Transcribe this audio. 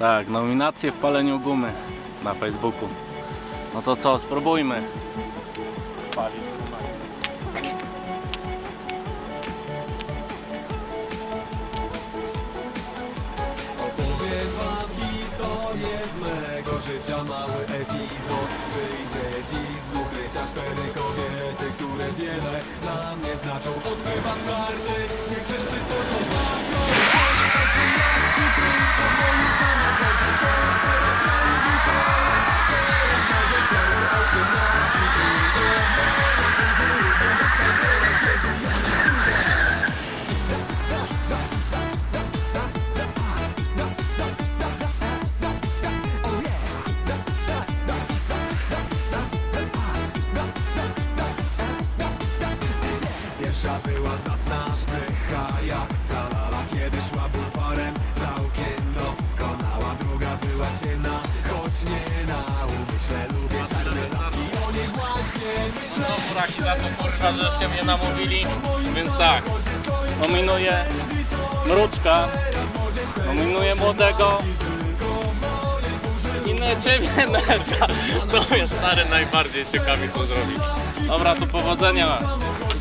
Tak, nominacje w paleniu gumy na Facebooku. No to co, spróbujmy. Palić z mego życia Mały epizod wyjdzie dziś z ukrycia Cztery kobiety, które wiele dla mnie znaczą Odkrywam karty, nie wszyscy była zacna szprycha jak ta lala Kiedy szła bulwarem całkiem doskonała Druga była ciemna, choć nie na umyśle Lubię czarne laski, o niej właśnie myślę No buraki za to kurwa, żeście mnie namówili. Więc tak, nominuję Mruczka, nominuję Młodego i na ciebie Nerka. To jest stary najbardziej ciekawi co zrobić. Dobra, to powodzenia.